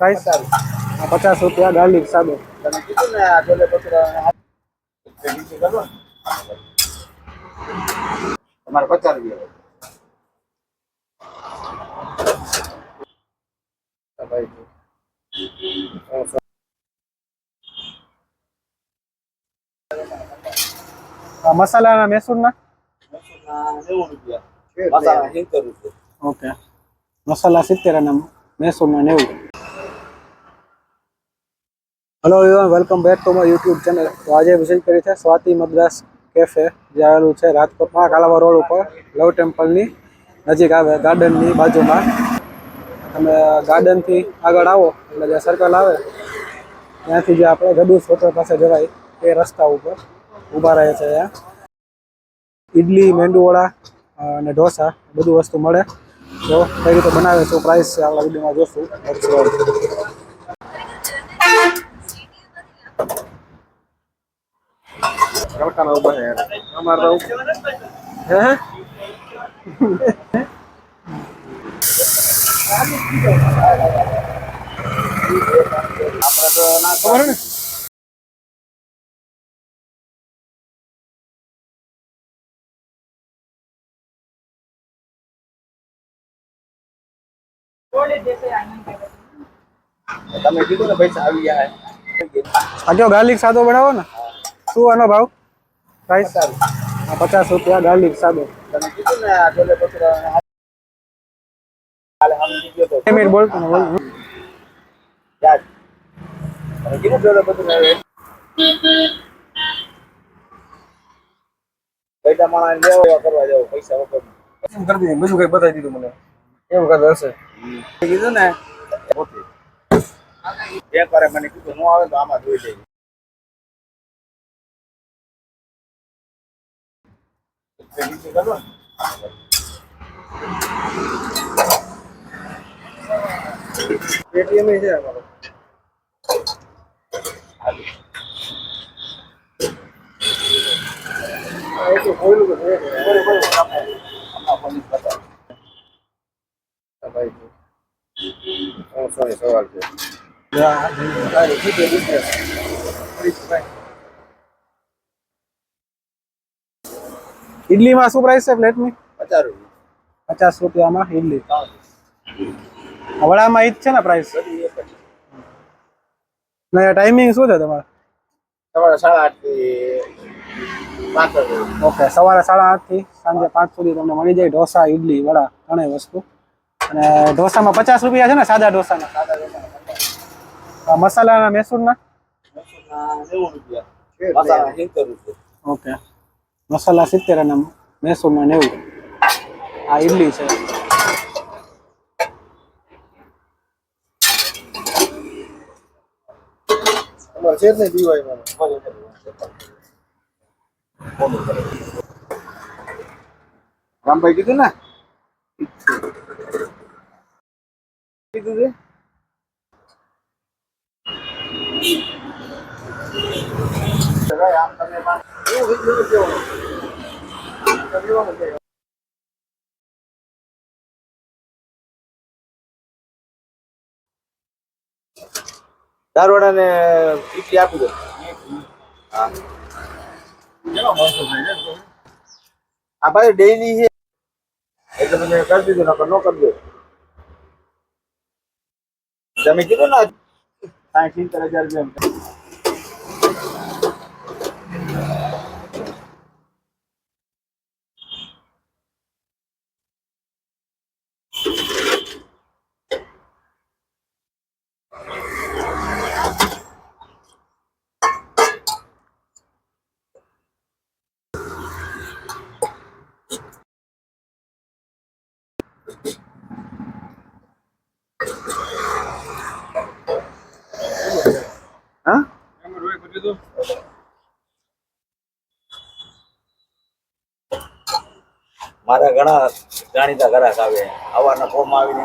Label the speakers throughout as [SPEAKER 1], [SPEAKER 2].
[SPEAKER 1] Price પચાસ રૂપિયા garlic સાદો
[SPEAKER 2] તમે કીધું ને આ છોલે ભટુરા તમારે પચાસ રૂપિયા.
[SPEAKER 1] આ મસાલાના મૈસૂરના
[SPEAKER 2] મસાલા
[SPEAKER 1] ઓકે. મસાલા સિત્તેર અને મૈસૂરના નેવું. Hello everyone welcome back to my YouTube channel તો આજે વિઝિટ કરી છે સ્વાતિ મદ્રાસ કેફે જે આવેલું છે રાજકોટમાં કાલાવા રોડ ઉપર, લવ ટેમ્પલની નજીક આવે ગાર્ડનની બાજુમાં. તમે ગાર્ડનથી આગળ આવો, એટલે જે સર્કલ આવે, ત્યાંથી જે આપણે ગડુસ હોટલ પાસે જવાય, એ રસ્તા ઉપર ઊભા રહે છે ત્યાં ઇડલી મેંદુવડા અને ઢોસા, બધું વસ્તુ મળે. તો કઈ રીતે બનાવે શું પ્રાઇસ છે આપણા વિડીયોમાં જોશું
[SPEAKER 2] તડકાના ઊભા છે યાર. અમારે તો
[SPEAKER 1] હે હે?
[SPEAKER 2] આપણે તો ના
[SPEAKER 1] ખબર ને
[SPEAKER 2] તમે કીધું ને પૈસા આવી ગયા
[SPEAKER 1] આ કયો ગાર્લિક સાદો બનાવો ને શું આનો ભાવ? પ્રાઇસ પચાસ રૂપિયા ગાર્લિક સાદો.
[SPEAKER 2] તમે કીધું ને આ છોલે ભટુરા કાલે સમજી ગયો તો
[SPEAKER 1] બે મિનિટ બોલતો ને બોલ.
[SPEAKER 2] યાદ. તમે કીધું છોલે ભટુરા પૈસા માણસ લેવો એવા કરવા જાવ પૈસા વગર
[SPEAKER 1] કરી દીધું બીજું કઈ બતાવી દીધું મને. એવું કદાચ હશે.
[SPEAKER 2] કીધું ને એક વાર મને કીધું હું આવે તો આમાં જોઈ ને.
[SPEAKER 1] પેટીએમ છે અમારો આ એ તો છે.
[SPEAKER 2] બોલો, બોલો, આપણે હમણાં પોલીસ બતાવે.
[SPEAKER 1] આ ભાઈ સોરી સવાલ છે ઇડલીમાં શું પ્રાઇસ છે પ્લેટની
[SPEAKER 2] પચાસ રૂપિયા.
[SPEAKER 1] પચાસ રૂપિયામાં ઇડલી. વડામાં ઈ જ છે ને પ્રાઇસ ને ટાઈમિંગ શું છે તમારે?
[SPEAKER 2] સવારે સાડા આઠથી
[SPEAKER 1] ઓકે સવારે સાડા આઠથી સાંજે પાંચ સુધી તમને મળી જાય ઢોસા ઇડલી વડા ત્રણેય વસ્તુ. અને ઢોસામાં પચાસ રૂપિયા છે ને સાદા ઢોસાના.
[SPEAKER 2] સાદા રોટલા
[SPEAKER 1] મસાલાના મૈસૂરના?
[SPEAKER 2] રૂપિયા મસાલા સિત્તેર
[SPEAKER 1] ઓકે. મસાલા સિત્તેર અને મૈસૂરના નેવું. આ ઇડલી છે.
[SPEAKER 2] છે જ નહીં દીવાય રામભાઈ કીધું ને? કીધું છે દારવાડા ને પીટી આપી દો. આ ભાઈ ડેઈલી છે. એટલે તમે કરી દીધું, નકર નો કરી દો. તમે કીધું ને સાઠ સિત્તેર હજાર રૂપિયા હા? મારા ઘણા જાણીતા ગ્રાહક આવે. હવારના ફોર્મ આવીને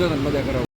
[SPEAKER 3] છાસના મજા કરાવો.